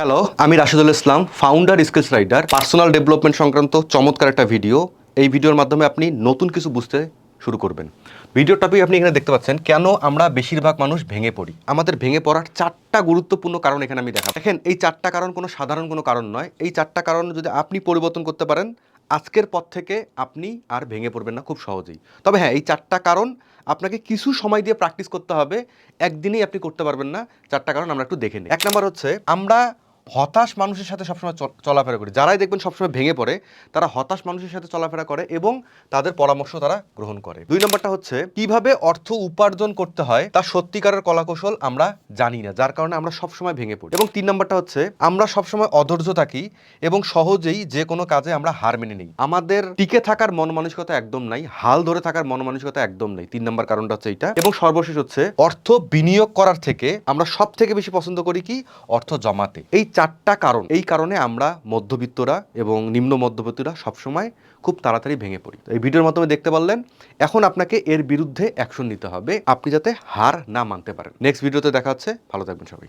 Hello আমি Rashidul Islam founder Skills Rider personal development সংক্রান্ত চমৎকার একটা ভিডিও এই ভিডিওর মাধ্যমে আপনি নতুন কিছু বুঝতে শুরু করবেন। ভিডিওর টপিক আপনি এখানে দেখতে পাচ্ছেন, কেন আমরা বেশিরভাগ মানুষ ভেঙে পড়ি? আমাদের ভেঙে পড়ার চারটা গুরুত্বপূর্ণ কারণ এখানে আমি দেখাবো। দেখেন, এই চারটা কারণ কোনো সাধারণ কোনো কারণ নয়। এই চারটা কারণ যদি আপনি পরিবর্তন করতে পারেন, আজকের পর থেকে আপনি আর ভেঙে পড়বেন না, খুব সহজেই। তবে হ্যাঁ এই চারটা কারণ আপনাকে কিছু সময় দিয়ে প্র্যাকটিস করতে হবে। একদিনেই আপনি করতে পারবেন না, চারটা কারণ আমরা একটু দেখে নিই। এক নম্বর হচ্ছে, আমরা হতাশ মানুষের সাথে সবসময় চল- চলাফেরা করি। যারাই দেখবেন সবসময় ভেঙে পড়ে, তারা হতাশ মানুষের সাথে চলাফেরা করে এবং তাদের পরামর্শ তারা গ্রহণ করে। দুই নম্বরটা হচ্ছে, কীভাবে অর্থ উপার্জন করতে হয় তার সত্যিকারের কলাকৌশল আমরা জানি না, যার কারণে আমরা সবসময় ভেঙে পড়ি। এবং তিন নম্বরটা হচ্ছে, আমরা সবসময় অধৈর্য থাকি এবং সহজেই যে কোনো কাজে আমরা হার মেনে নিই। আমাদের টিকে থাকার মন মানসিকতা একদম নাই, হাল ধরে থাকার মন মানসিকতা একদম নেই। তিন নম্বর কারণটা হচ্ছে এইটা। এবং সর্বশেষ হচ্ছে, অর্থ বিনিয়োগ করার থেকে আমরা সব থেকে বেশি পছন্দ করি কি? অর্থ জমাতে। এই চারটা কারণ। এই কারণে আমরা মধ্যবিত্তরা এবং নিম্ন মধ্যবিত্তরা সবসময় খুব তাড়াতাড়ি ভেঙে পড়ি। এই ভিডিওর মাধ্যমে দেখতে পারলেন, এখন আপনাকে এর বিরুদ্ধে অ্যাকশন নিতে হবে। আপনি যাতে হার না মানতে পারেন। নেক্সট ভিডিওতে দেখা হচ্ছে। ভালো থাকবেন সবাই।